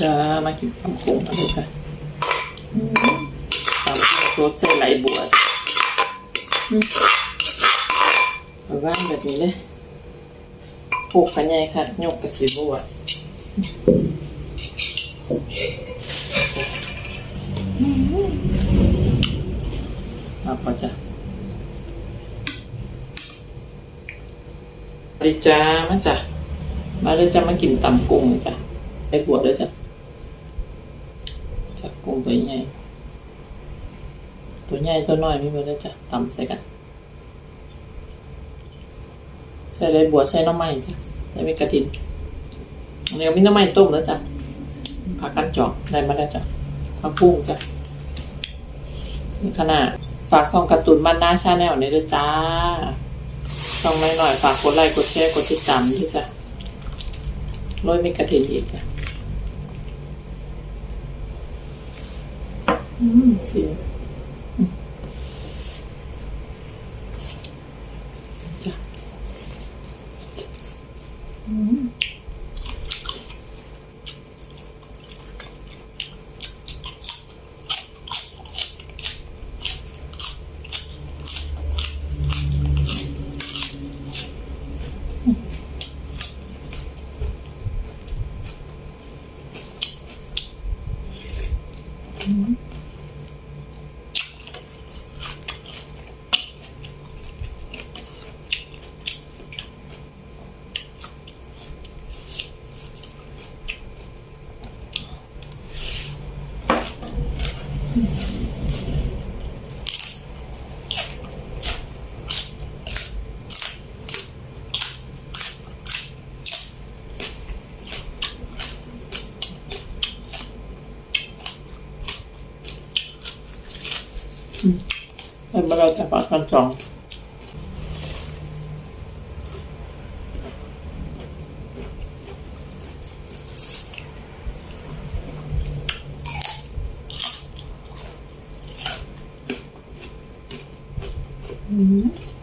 จะมากินตำกุ้งกันเลยจ้ะอืมตำรสใส่ไหลบัวมาว่างแบบนี้เลยโขกขันใหญ่ค่ะยกกระสีบัวเอาพอจ้ะดีจ้ามาจ้ะมาเลยจ้ะมากินตำกุ้งจ้ะไหลบัวเลยจ้ะ จับกุ้งตัวใหญ่ตัวใหญ่ตัวน้อยมีหมดเลยจ้ะตำใส่กันใส่เลยบัวใส่น้ำไม้จ้ะใส่มีกระถินอันนี้ก็มีน้ำไม้ต้มแล้วจ้ะผักกันจอกได้มาแล้วจ้ะผักบุ้งจ้ะนี่ขนาดฝากซองการ์ตูนบ้านหน้าชาแนลนี่ด้วยจ้าซองหน้อยๆฝากกดไลค์กดแชร์กดติดตามด้วยจ้ะโรยมีกระถินอีกจ้ะ อืมเสียอืม จ้ะอืมเป็นมาเราจะปากกันสอง จ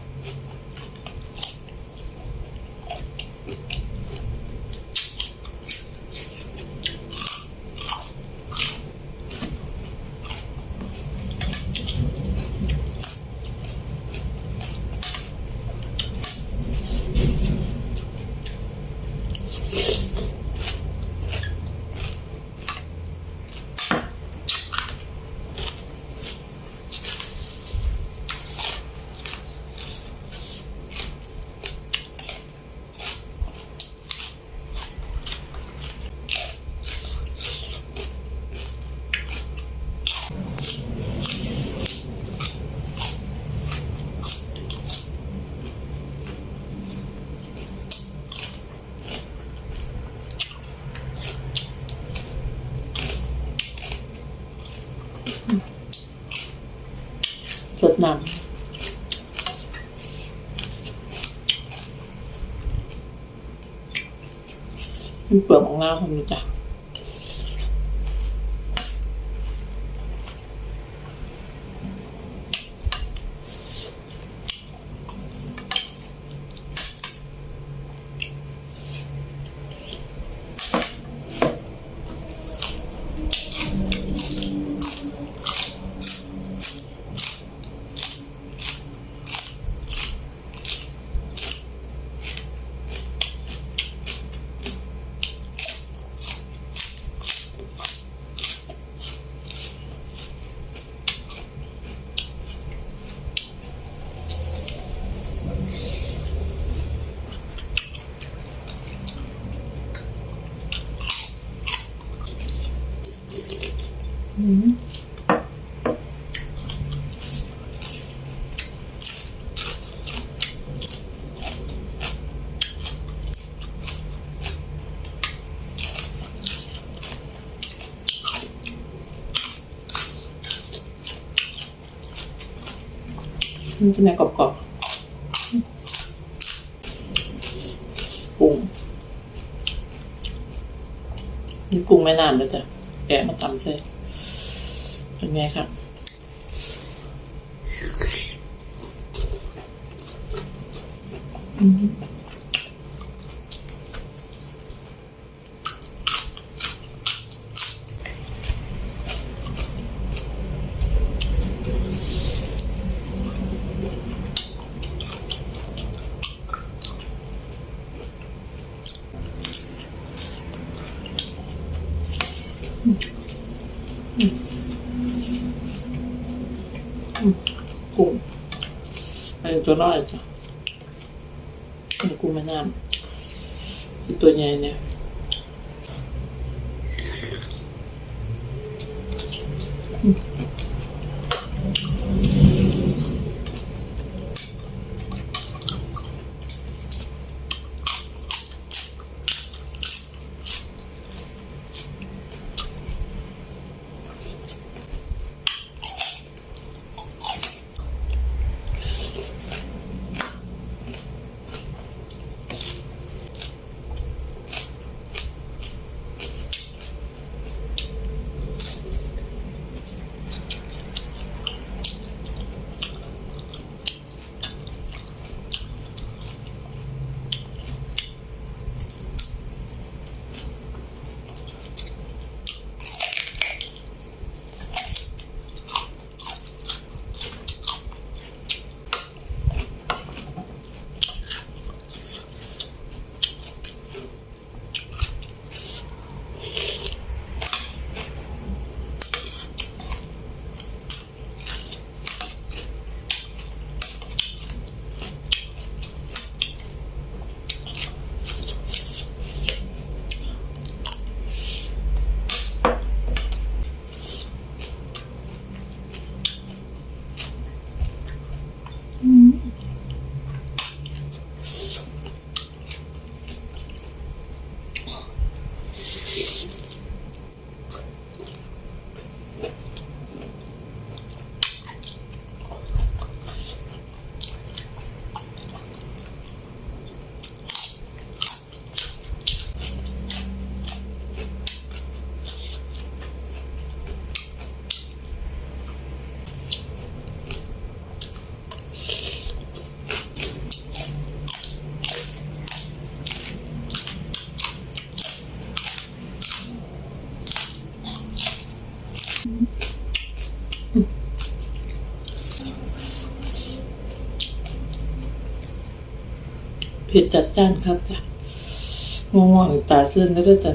ดนำมันเปลือกของน้ำผมนี่จ้ะ มันจะแนวกรอบๆปรุงนี่ปรุงไม่นานแล้วจ้ะแกะมาตำใส่ เป็นไงครับ Mm-hmm. ตัวน้อยจ้ะอันนี้กุ้งแม่น้ำที่ตัวใหญ่เนี่ยเผ็ดจัดจ้านครับจ้ะง่วงๆตาซื่นแล้วด้วยจ้ะ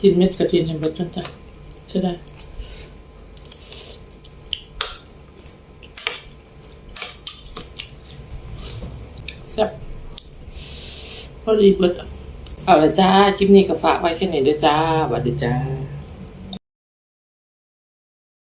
กินเม็ดกระเทียมเห็นบดจนจ้ะใช่ได้แซ่บพอดีเบิด เอาละจ้า คลิปนี้ก็ฝากไว้แค่นี้เด้อจ้าสวัสดีจ้า